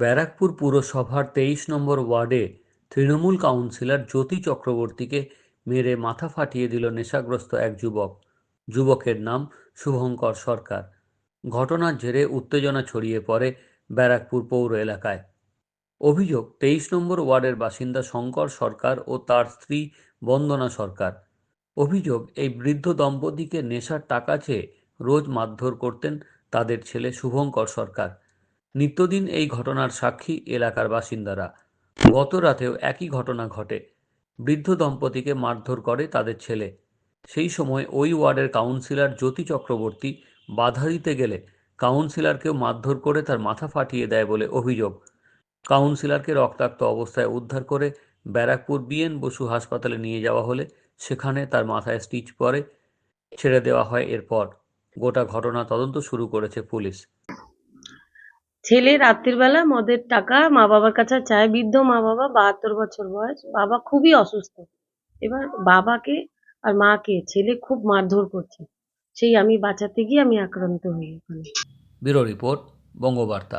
ব্যারাকপুর পুরসভার তেইশ নম্বর ওয়ার্ডে তৃণমূল কাউন্সিলর জ্যোতি চক্রবর্তীকে মেরে মাথা ফাটিয়ে দিল নেশাগ্রস্ত এক যুবক। যুবকের নাম শুভঙ্কর সরকার। ঘটনার জেরে উত্তেজনা ছড়িয়ে পড়ে ব্যারাকপুর পৌর এলাকায়। অভিযোগ, তেইশ নম্বর ওয়ার্ডের বাসিন্দা শঙ্কর সরকার ও তার স্ত্রী বন্দনা সরকার। অভিযোগ, এই বৃদ্ধ দম্পতিকে নেশার টাকা চেয়ে রোজ মারধর করতেন তাদের ছেলে শুভঙ্কর সরকার। নিত্যদিন এই ঘটনার সাক্ষী এলাকার বাসিন্দারা। গত রাতেও একই ঘটনা ঘটে। বৃদ্ধ দম্পতিকে মারধর করে তাদের ছেলে। সেই সময় ওই ওয়ার্ডের কাউন্সিলর জ্যোতি চক্রবর্তী বাধা দিতে গেলে কাউন্সিলরকেও মারধর করে তার মাথা ফাটিয়ে দেয় বলে অভিযোগ। কাউন্সিলরকে রক্তাক্ত অবস্থায় উদ্ধার করে ব্যারাকপুর বিএন বসু হাসপাতালে নিয়ে যাওয়া হলে সেখানে তার মাথায় স্টিচ পরে ছেড়ে দেওয়া হয় এরপর। গোটা ঘটনা তদন্ত শুরু করেছে পুলিশ। ছেলে রাত্রিবেলা মদের টাকা মা বাবার কাছে চায়, বৃদ্ধ মা বাবা বাহাত্তর বছর বয়স, বাবা খুবই অসুস্থ। এবার বাবাকে আর মাকে, ছেলে খুব মারধর করছে। সেই আমি বাঁচাতে গিয়ে আমি আক্রান্ত হই ওখানে ব্যুরো রিপোর্ট, বঙ্গবার্তা।